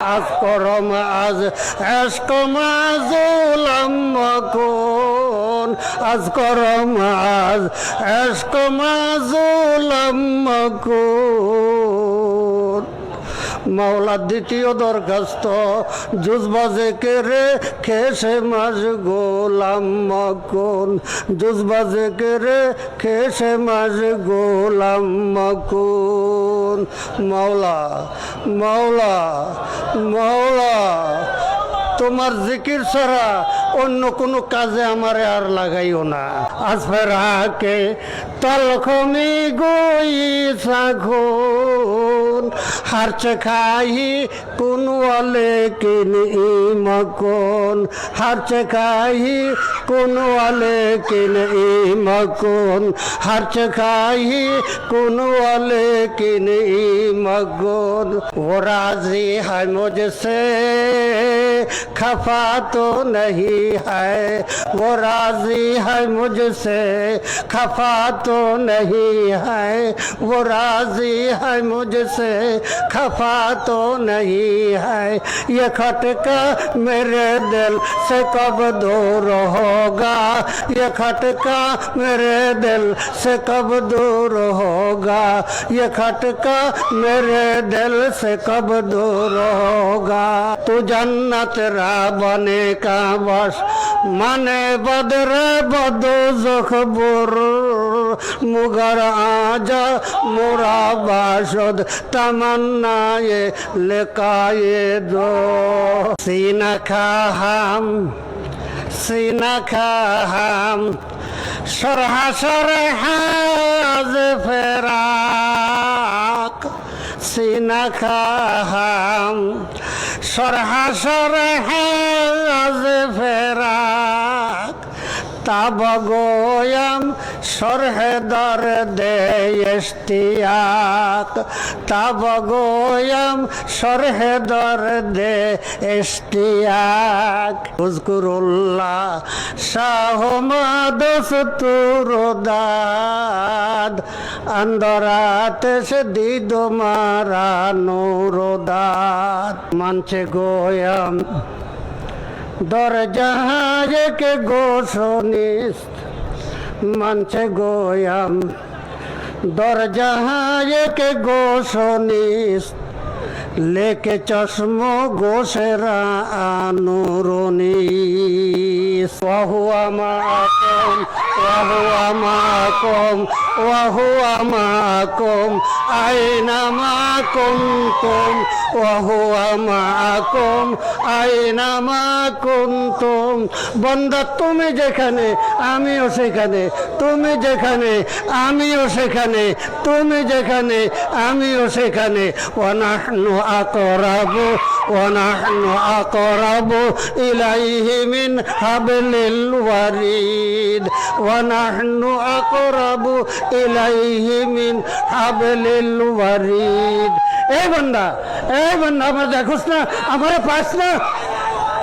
আজ করম, আজ এসক মাজুলাম মকুন আজ করম, আজ এসক মাজুলাম মকুন মাওলার দ্বিতীয় দরখাস্ত জুজবাজে কেরে খেসে মাস গোলাম মকুন জুজবাজে কেরে খেসে মাস গোলাম মকুন মাওলা মাওলা মাওলা, তোমার জিকির ছাড়া অন্য কোনো কাজে আমারে আর লাগাইও না। আজ ফেরাকে তলখমি গই সাখুন হারছে খাই কোন ওয়ালে কিন ইমকন হারছে খাই কোন ওয়ালে কিন ইমকন হারছে খাই কোন ওয়ালে কিন ইমকন वो राजी है मुझसे खफा तो नहीं है वो राजी है मुझसे खफा तो नहीं है वो राजी है मुझसे खफा तो नहीं है, ये खटका मेरे दिल से कब दूर होगा? ये खटका मेरे दिल से कब दूर होगा? ये खटका मेरे दिल से कब दूर होगा? तू जन्नत रा बने का बस, माने बदरे बदो जखबुर। মুগর আজা মোরা বাসদ তামান্নায়ে লেকায়ে দো। সিনা খাহাম সিনা খাহাম ফেরাক। ফেরাক। তাবগোয়াম সরহেদর দেয়াক তাবগোয়াম সরহেদর দে এস্টিয়াক হুজকুরুল্লাহ শাহমাদ ফতুরদাদ আন্দরাত মারা দিদমারা নুরদাদ। মানছে গোয়াম দরজাহাজকে গোসনিস্ত মানছে গোয়াম। দরজাহাজকে গোসনিস্ত লেকে চশমো গোসেরা আনুরনিস ওয়াহুয়া মাকুম ওয়াহুয়া মাকুম ওয়াহুয়া মাকুম আইনা মাকুম তুম ওয়াহুয়া মাকুম আইনা তুম বন্দা, তুমি যেখানে, আমিও সেখানে, তুমি যেখানে, আমিও সেখানে, তুমি যেখানে, আমিও সেখানে। ওয়ানাহনু أقرب ونحن أقرب إليه من حبل الوريد ونحن أقرب إليه من حبل الوريد এই বন্ধা এই বন্ধা আমার দেখোস না আমার পাস না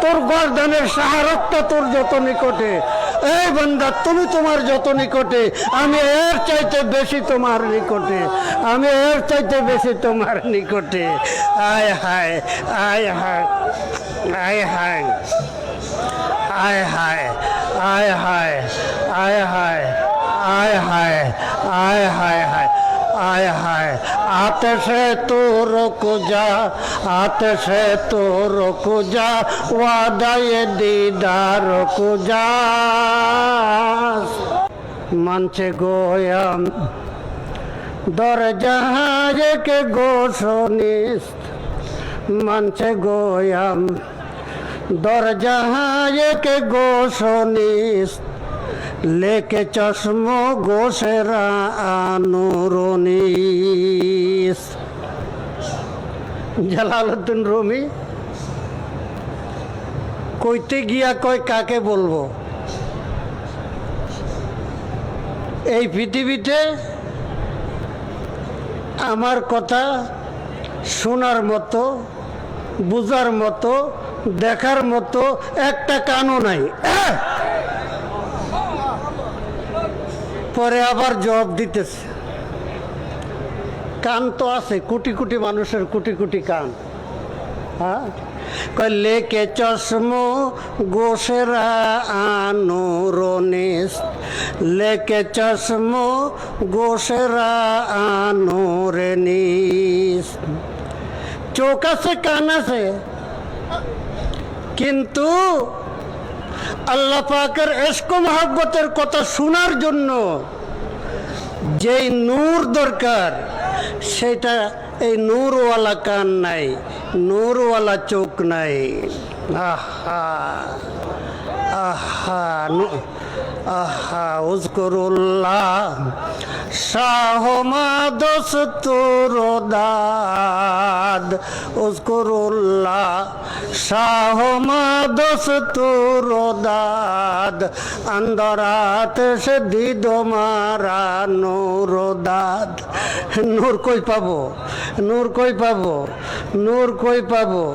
তোর গর্দানের সাহারতটা তোর যত নিকটে এই বন্দা, তুমি তোমার যত নিকটে, আমি এর চাইতে বেশি তোমার নিকটে, আমি এর চাইতে বেশি তোমার নিকটে। আয় হায় আয় হায় আয় হায় আয় হায় আয় হায় আয় হায় আয় হায় আয় হায় হায়। आय हाय आते से तो रुक जा आते से तो रुक जा वादा ये दीदार रुक जा মানছে গোয়াম দর জাহাজকে গোসনিস্ত মানছে গোয়াম দর জাহাজকে গোসনিস্ত লেকে চশম গোসেরা আনুরনিস। জালালউদ্দিন রুমি, কইতে গিয়া কয় কাকে বলব? এই পৃথিবীতে আমার কথা শোনার মতো, বুঝার মতো, দেখার মতো একটা কানও নাই। পরে আবার জবাব দিতেছে। কান তো আছে, কোটি কোটি মানুষের কোটি কোটি কান। হ্যাঁ? লেকে চশম গোসেরা আনোরনিস লেকে চশম গোসেরা আনোরেনিস চোখ আছে, কান আছে। কিন্তু আল্লাহ পাকের এস্ক মহাব্বতের কথা শোনার জন্য যেই নূর দরকার, সেটা এই নূরওয়ালা কান নাই, নূরওয়ালা চোখ নাই। আহা আহা উজকরুল্লাহ শাহমা দোস্তর দাদ। উজকরুল্লাহ শাহমা দোস্তর দাদ। আন্দরাত সে দিদ মারা নূর দাদ। নূর কই পাবো? নূর কই পাবো? নূর কই পাবো?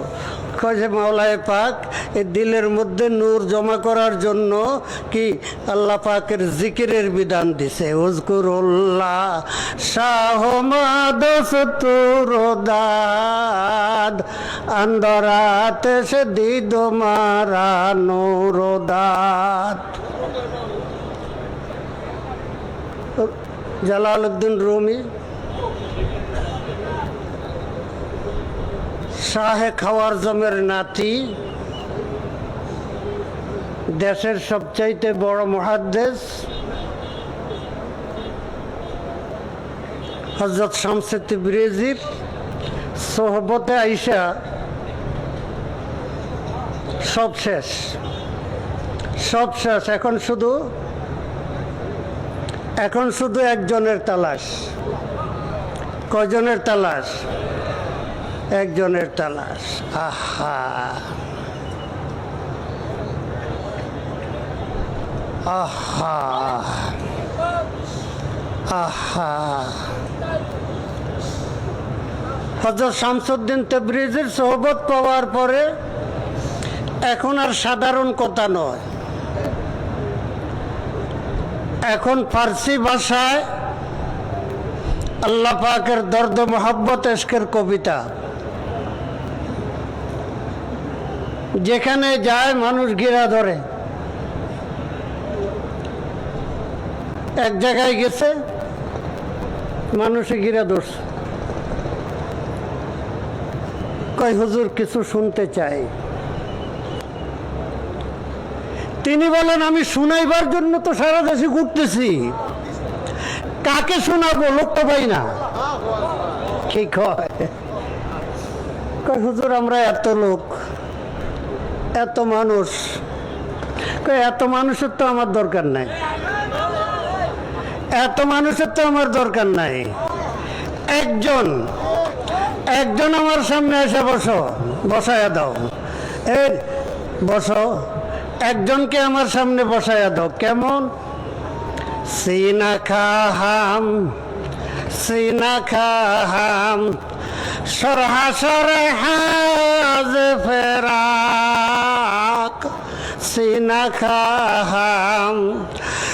খোঁজে মাওলায় পাক এই দিলের মধ্যে নূর জমা করার জন্য কি আল্লাহ পাকের জিকিরের বিধান দিছে? উজকুরুল্লাহ শাহমাদ আন্দরাত সে দিদ মারা নূরদাত জালালউদ্দিন রুমি শাহে খাওয়ার জমের নাতি দেশের সবচাইতে বড় মহাদ্দেশ হজরত শামসেতি ব্রেজির সোহবতে আইসা সব শেষ। সব শেষ। এখন শুধু এখন শুধু একজনের তালাশ। কজনের তালাশ? একজনের তালাশ। আহা। আহা। আহা। হজরত শামসুদ্দিন তেব্রিজের সোহবত পাওয়ার পরে এখন আর সাধারণ কথা নয়। এখন ফার্সি ভাষায় আল্লাহ পাকের দর্দ মোহাব্বত এশকের কবিতা। যেখানে যায় মানুষ গিরা ধরে। এক জায়গায় গেছে, মানুষে গিরা ধরছে। কয়, হুজুর, কিছু শুনতে চাই। তিনি বলেন, আমি শুনাইবার জন্য তো সারা দেশে ঘুরতেছি। কাকে শোনাবো? লোকটা পাই না। কি কয়? কয়, হুজুর, আমরা এত লোক। এত মানুষ। এত মানুষের তো আমার দরকার নাই। এত মানুষের তো আমার দরকার নাই। একজন একজন আমার সামনে এসে বসো, বসায়া দাও। এই, বসো। একজনকে আমার সামনে বসায়া দাও। কেমন? সিনা খাহাম সিনা খাহাম, সরহা সরহাজ ফেরাক সিনা খাহাম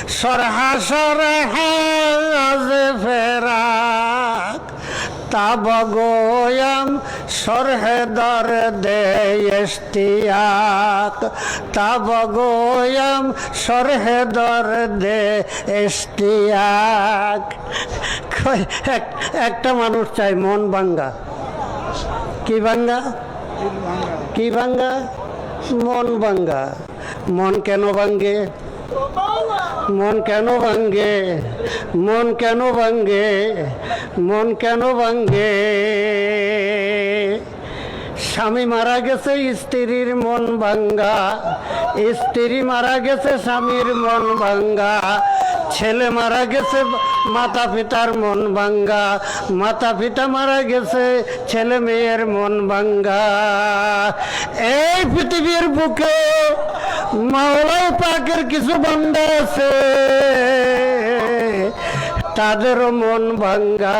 সরহা সরহাজ ফেরাক। তাবগোয়াম সরহে দর দে ইশতিয়াক তাবগোয়াম সরহে দর দে ইশতিয়াক কই, এক- একটা মানুষ চাই মন ভাঙ্গা। কি ভাঙ্গা। কি ভাঙ্গা? মন ভাঙ্গা। মন কেন ভাঙ্গে? মন কেন ভাঙ্গে? মন কেন ভাঙ্গে? মন কেন ভাঙ্গে? স্বামী মারা গেছে, স্ত্রীর মন ভাঙ্গা। স্ত্রী মারা গেছে, স্বামীর মন ভাঙ্গা। ছেলে মারা গেছে মাতা পিতার মন ভাঙ্গা। মাতা পিতা মারা গেছে, ছেলে মেয়ের মন ভাঙ্গা। এই পৃথিবীর বুকে মাওলাই পাকের কিছু বান্দা আছে তাদের মন ভাঙ্গা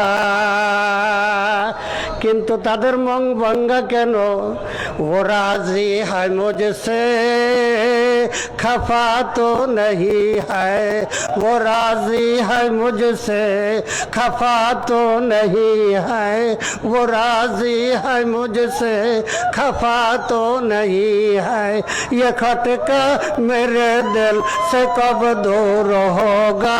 কিন্তু তাদের মন ভাঙ্গা কেন ও রাজি হয় মুঝসে खफा तो नहीं है वो राजी है मुझसे खफा तो नहीं है वो राजी है मुझसे खफा तो नहीं है ये खटका मेरे दिल से कब दूर होगा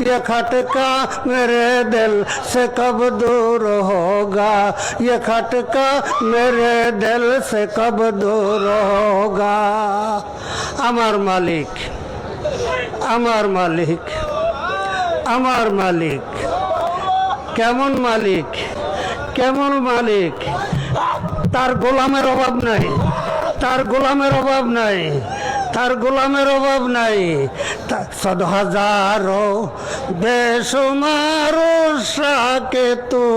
ये खटका मेरे दिल से कब दूर होगा ये खटका मेरे दिल से कब दूर होगा আমার মালিক আমার মালিক আমার মালিক কেমন মালিক কেমন মালিক তার গোলামের অভাব নাই তার গোলামের অভাব নাই তার গোলামের অভাব নাই। সদ হাজার বেসমারো শাকে তো।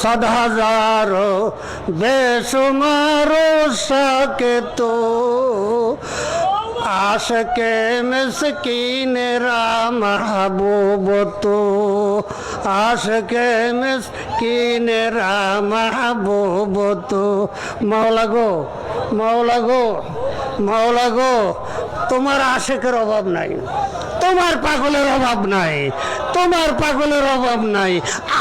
সদ হাজার বেসমারো শাকে তো। আশকে মিসকিনেরা হাবুব তো। আশকে মিসকিনেরা হাবুব তো। মাওলা গো মাওলা গো মাওলা গো, তোমার আশেকের অভাব নাই, তোমার পাগলের অভাব নাই, তোমার পাগলের অভাব নাই,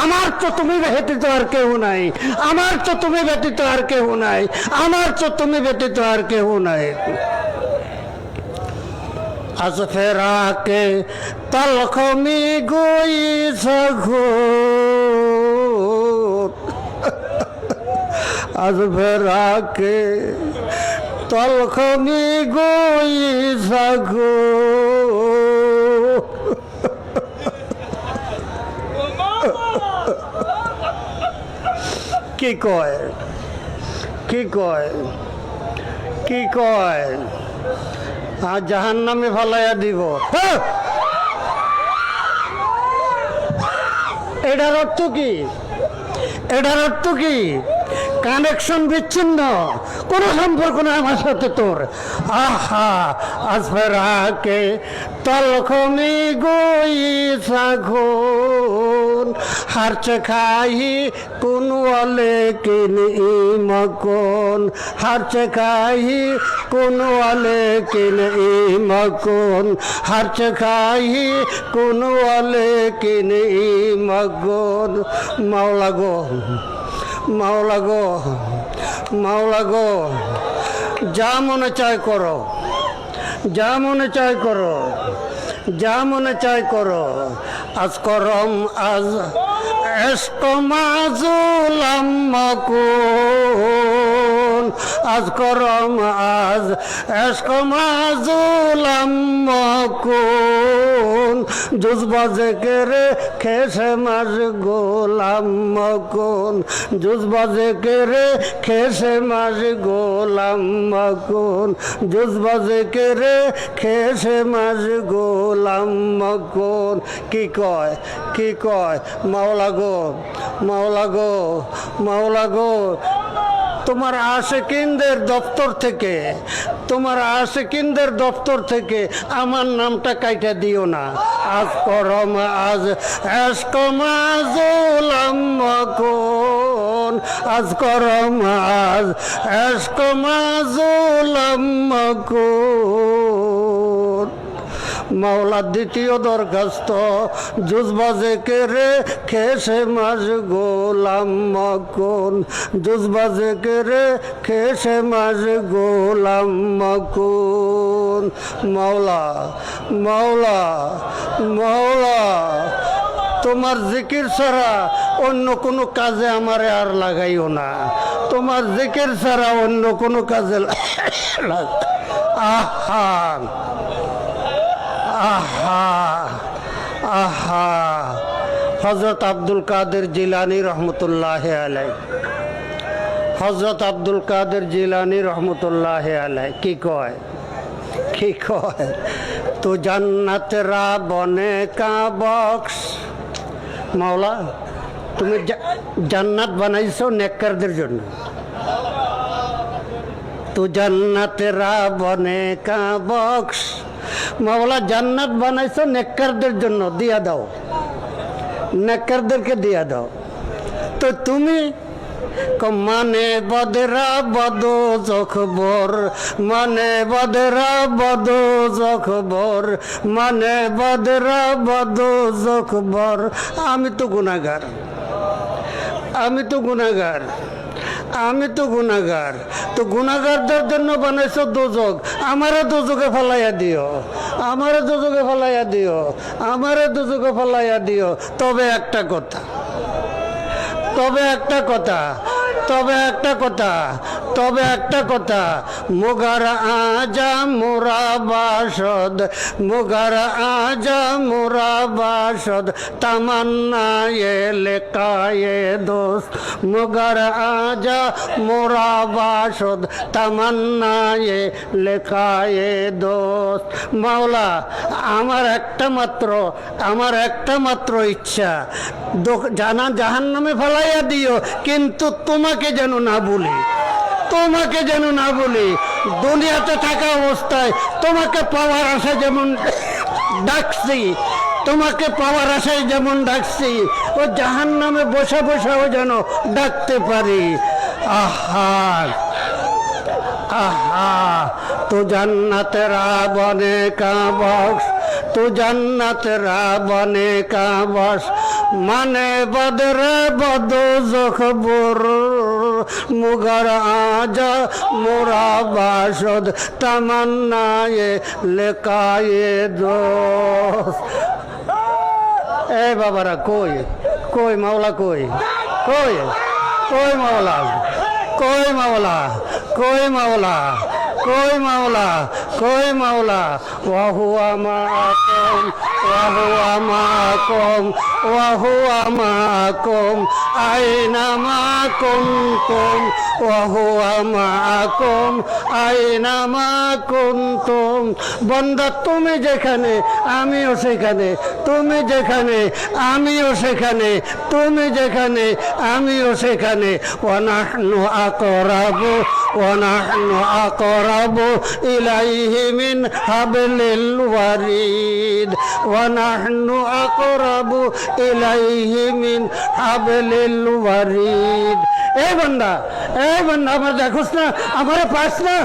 আমার তো তুমি ব্যতীত আর কেউ নাই, আমার তো তুমি ব্যতীত আর কেউ নাই, আমার তো তুমি ব্যতীত আর কেউ নাই। আজ ফেরাকে তলখমি গই সঘো আজ ফেরা কে তলখ মি গই সঘো কি কয়? কি কয়? কি কয়? আর জাহান নামে ফালাইয়া দিব। হ্যাঁ! এটার অর্থ কি? এটার অর্থ কি? কানেকশন বিচ্ছিন্ন। কোনো সম্পর্ক নেই আমার সাথে তোর। আহা, আজ ফেরাকে তলখমি গই সাগুন হারচ খাই কোন ওয়ালে কিন ইমকন হারচ খাই কোন ওয়ালে কিন ইমকন হারচ খাই কোন ওয়ালে কিন ইমকন মাওলা গো। মাওলা গো মাওলা গো, যা মনে চায় করো, যা মনে চায় করো, যা মনে চায় করো, আজ করম, আজ এস্ক মাজুলাম মকুন আজ করম আজ এস্ক মাজুলাম কেরে খেসে মাস গোলাম মকুন জুজ বাজে কেরে খেসে মাস গোলাম মকুন জুজ বাজে কেরে খেসে মাস গোলাম মকুন কি কয় কি কয়? মাওলা গো মাওলা গো মাওলা গো তোমার আশেকিনদের দপ্তর থেকে, তোমার আশেকিনদের দপ্তর থেকে আমার নামটা কাইটা দিও না। আজ করম, আজ আজ মকুন। আজ করম, আজ এসকমাজুলাম মকুন। মাওলার দ্বিতীয় দরখাস্ত। জুজবাজে কেরে খেসে মাস গোলাম মকুন? জুজবাজে কেরে খেসে মাস গোলাম মকুন? মাওলা মাওলা মাওলা, তোমার জিকির ছাড়া অন্য কোনো কাজে আমারে আর লাগাইও না। তোমার জিকির ছাড়া অন্য কোনো কাজে আহা। আহা আহা, হজরত আব্দুল কাদের জিলানি রহমতুল্লাহ আলাই হজরত আব্দুল কাদের জিলানি রহমতুল্লাহ আলাই কি কয়? কি কয়? তো জান্নাতরা বনে কা বক্স। মাওলা, তুমি জান্নাত বানাইছো নেককারদের জন্য। তো জান্নাতেরা বনে কা বক্স। মাওলা জান্নাত বানাইছো নেককারদের জন্য, দিয়া দাও। নেককারদেরকে দিয়া দাও। তো তুমি মানে বদরা বদ জখবর মানে বদরা বদ জখবর মানে বদরা বদ জখবর আমি তো গুণাগার আমি তো গুণাগার আমি তো গুণাগার। তো গুণাগারদের জন্য বানাইছো দোজক। আমারে দোজকে ফেলাইয়া দিও। আমারে দোজকে ফেলাইয়া দিও। আমারে দোজকে ফেলাইয়া দিও। তবে একটা কথা। তবে একটা কথা। তবে একটা কথা। তবে একটা কথা, মোগার আজা মোরা বাসদ, মোগার আজা মোরা বাসদ, তামান্না এ লেকায়ে দোস্ত, মোগার আজা মোরা বাসদ, তামান্না এ লেখায়ে দোষ মাওলা, আমার একটা মাত্র, আমার একটা মাত্র ইচ্ছা জানা জাহান নামে ফেলাইয়া দিও, কিন্তু তোমাকে যেন না বলি। তোমাকে যেন না বলি, দুনিয়াতে থাকা অবস্থায় তোমাকে পাওয়ার আশায় যেমন ডাকছি, তোমাকে পাওয়ার আশায় যেমন ডাকছি, ও জাহান নামে বসে বসেও যেন ডাকতে পারি। আহা আহা, তো জান্নাত রাবণে কাবস তো জান্নাত রাবণে কাবস মানে বদরে বদ জখ বড় মুগর আজ মোরা বাসদ তামান্নায়ে লেকায়ে দোষ। এ বাবারা, কই? কই মাওলা, কই? কই? কই মাওলা? কই মাওলা? কই মাওলা? কই মাওলা কই মাওলা? ওয়াহুয়া মাকুম ওয়াহুয়া মাকুম ওয়াহুয়া মাকুম আইনা মা কুনতুম ওয়াহুয়া মাকুম আইনা মা কুনতুম বন্দা তুমি যেখানে, আমিও সেখানে। তুমি যেখানে, আমিও সেখানে। তুমি যেখানে, আমিও সেখানে। অনাহ্ন আকরাব অনাহ্ন আকরাব ইলাইহিমিন হাবেলিলওয়ারিদ অনাহ্ন আকরাব ইলাইহিমিন হাবেলিলওয়ারিদ এই বন্ধা এই বন্ধা আমার দেখোস না, আমার পাস না।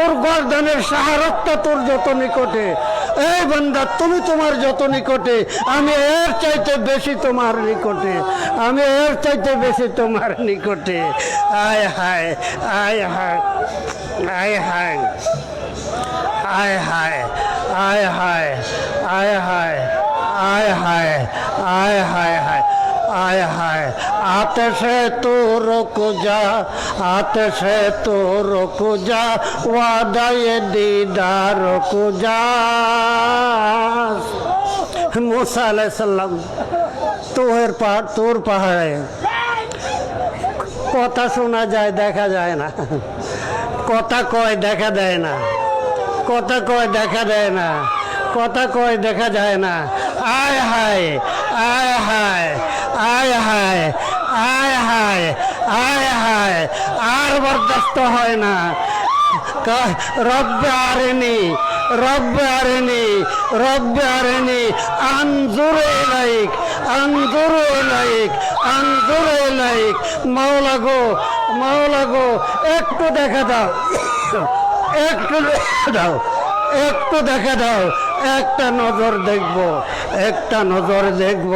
তোর গর্দানের সাহারতটা তোর যত নিকটে। এই বান্দা, তুমি তোমার যত নিকটে, আমি এর চাইতে বেশি তোমার নিকটে। আমি এর চাইতে বেশি তোমার নিকটে। আয় হায় আয় হায় আয় হায় আয় হায় আয় হায় আয় হায় আয় হায় আয় হায় হায়। आय हाय आते से तो रुक जा आते से तो रुक जा वादा ये दीदार रुक जा मूसा अलैहिस्सलाम তোর পাহাড় তোর পাহাড়ে কথা শোনা যায় দেখা যায় না কথা কয় দেখা দেয় না কথা কয় দেখা দেয় না কথা কয় দেখা যায় না আয় হায় আয় হায় আয় হায় আয় হায় আয় হায়, আর বরদাস্ত হয় না। রব্বে আরেনি রব্বে আরেনি রব্বে আরেনি, আনজুর এলাইক আনজুর এলাইক আনজুর এলাইক মাওলা গো মাওলা গো, একটু দেখা দাও, একটু দেখা দাও। একটু দেখে দাও, একটা নজর দেখব, একটা নজর দেখব,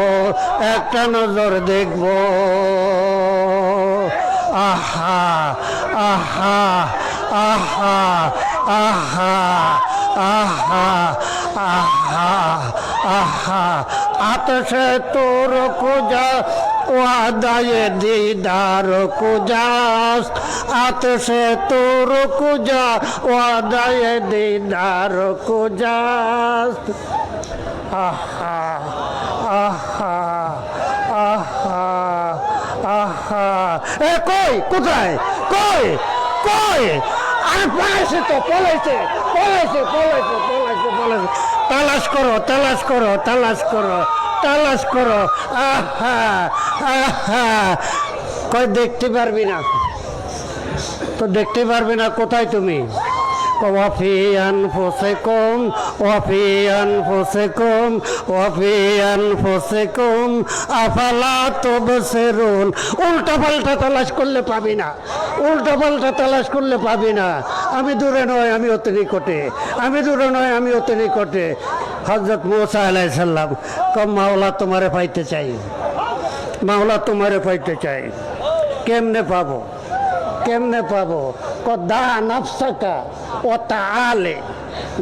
একটা নজর দেখব। আহা আহা আহা আহা আহা আহা আহা। আতশে তোর কুজা ওয়াদায়ে দিদার কুজাস আতশে তোর কুজা, ওয়াদায়ে দিদার কুজাস আহা আহা আহা আহা। এ কই, কোথায়? কই কই? আরে পলাইছে তো, পলাইছে পলাইছে পলাইছে পলাইছে পলাইছে। তালাশ করো তালাশ করো তালাশ করো। তালাশ করো। আহা আহা। কই, দেখতে পারবি না? তো দেখতে পারবি না, কোথায় তুমি? ওয়াফিয়ান ফোসেকুম ওয়াফিয়ান ফোসেকুম ওয়াফিয়ান ফোসেকুম। আফালা তবসিরুন। উল্টা পাল্টা তালাশ করলে পাবি না। উল্টা পাল্টা তালাশ করলে পাবি না। আমি দূরে নয়, আমি অতি নিকটে। আমি দূরে নয়, আমি অতি নিকটে। হজরত মোসা আলাইসাল্লাম কম মাওলা তোমারে পাইতে চাই। মাওলা তোমারে পাইতে চাই। কেমনে পাবো? কেমনে পাবো? ক দা নফসাকা, ও তালে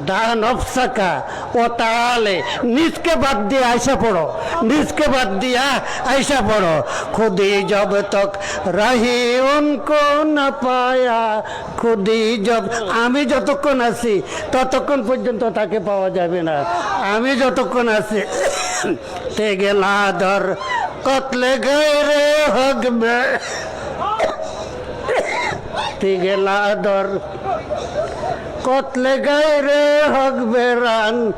দা নফসাকা, ও তা আলে নিজকে বাদ দিয়ে আইসা পড়ো। নিজকে বাদ দিয়া আইসা পড়ো। খুদি জব তক রাহি উনকো না পায়া। খুদি জব, আমি যতক্ষণ আছি, ততক্ষণ পর্যন্ত তাকে পাওয়া যাবে না। আমি যতক্ষণ আছি, তে গেলা ধর কতলে গেরে হকবে গেলা দর কতলে গায়রে হক বেরান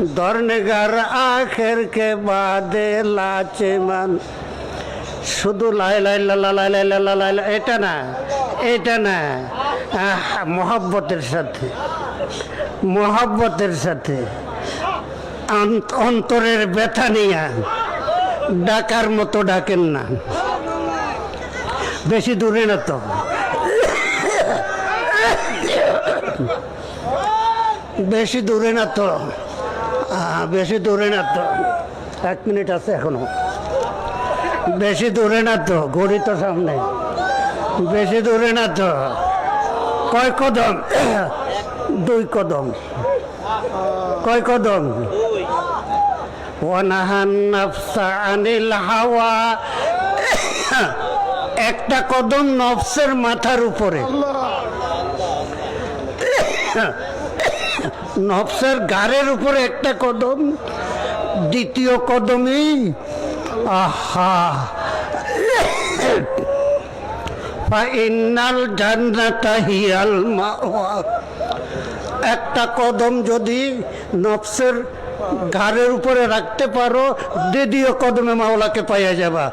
দরনেগার আখের কে বাদে লাচে মান। শুধু লাই লাই লালা লাই লাই লালা লাই এটা না এটা না। মহব্বতের সাথে মহব্বতের সাথে। অন্ত- অন্তরের ব্যথা নিয়ে ডাকার মতো ডাকেন না। বেশি দূরে না তো। বেশি দূরে না তো। বেশি দূরে না তো। এক মিনিট আছে এখনও। বেশি দূরে না তো, ঘড়ি তো সামনে। বেশি দূরে না তো। কয় কদম? দুই কদম। কয় কদম? হাওয়া। একটা কদম নফসের মাথার উপরে। নফসের গাড়ের উপরে একটা কদম, দ্বিতীয় কদমই, আহা। ফাইনাল জান্নাতা হিয়াল মাওয়া। একটা কদম যদি নফসের ঘাড়ের উপরে রাখতে পারো, দ্বিতীয় কদমে মাওলাকে পাইয়া যাবা।